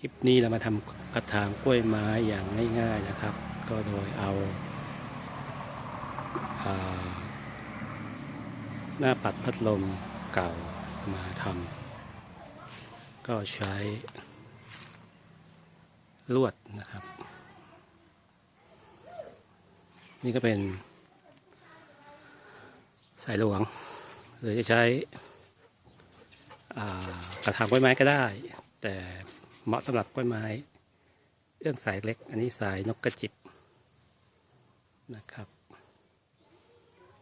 คลิปนี้เรามาทำกระถางกล้วยไม้อย่างง่ายๆนะครับ ก็โดยเอาอ่าหน้าปัดพัดลมเก่ามาทำก็ใช้ลวดนะครับ นี่ก็เป็นสายหลวง หรือจะใช้กระถางกล้วยไม้ก็ได้ แต่ เหมาะสำหรับกล้วยไม้เอื้องสายเล็ก อันนี้สายนกกระจิบนะครับ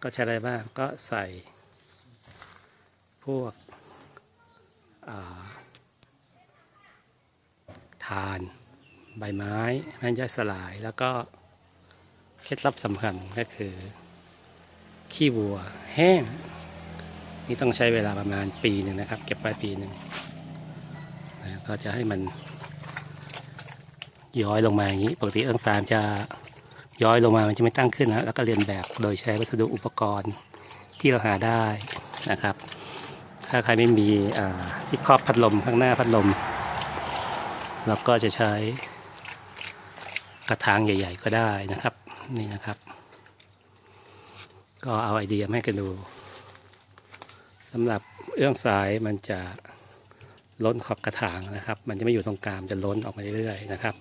ก็ใช้อะไรบ้างก็ใส่พวกอ่าทานใบไม้แม่ย่อยสลายแล้วก็เคล็ดลับสำคัญก็คือ ขี้วัวแห้ง นี่ต้องใช้เวลาประมาณปีหนึ่งนะครับ เก็บไว้ปีหนึ่ง ก็จะให้มันย้อยลงมาอย่างนี้ ปกติเอื้องสามจะย้อยลงมา มันจะไม่ตั้งขึ้นนะ แล้วก็เรียนแบบโดยใช้วัสดุอุปกรณ์ที่เราหาได้นะครับ ถ้าใครไม่มีที่ครอบพัดลมข้างหน้าพัดลม เราก็จะใช้กระถางใหญ่ ๆ ก็ได้นะครับ นี่นะครับ ก็เอาไอเดียมาให้กันดูสำหรับเอื้องสายมันจะ ล้นขอบกระถางนะครับ มันจะไม่อยู่ตรงกลางจะล้นออกมาเรื่อยๆนะครับ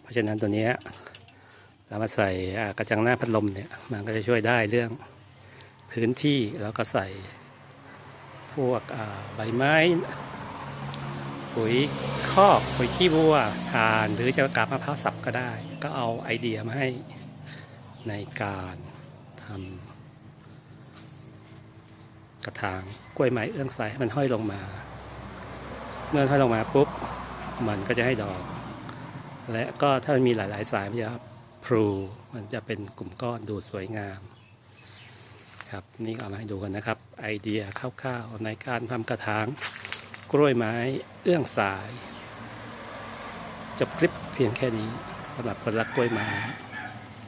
เพราะฉะนั้นตัวนี้เรามาใส่กระจังหน้าพัดลมเนี่ยมันก็จะช่วยได้เรื่องพื้นที่แล้วก็ใส่พวกใบไม้ปุ๋ยคอกปุ๋ยขี้วัวทานหรือจะกาบมะพร้าวสับก็ได้ ก็เอาไอเดียมาให้ในการทำกระถางกล้วยไม้เอื้องสายให้มันห้อยลงมา เมื่อห้อยลงมาปุ๊บมันก็จะให้ดอก และก็ถ้ามันมีหลาย ๆ สายมันจะพลูมันจะเป็นกลุ่มก้อนดูสวยงาม ครับนี่ก็เอามาให้ดูกันนะครับ ไอเดียคร่าวๆในการทำกระถางกล้วยไม้เอื้องสาย จบคลิปเพียงแค่นี้สำหรับคนรักกล้วยไม้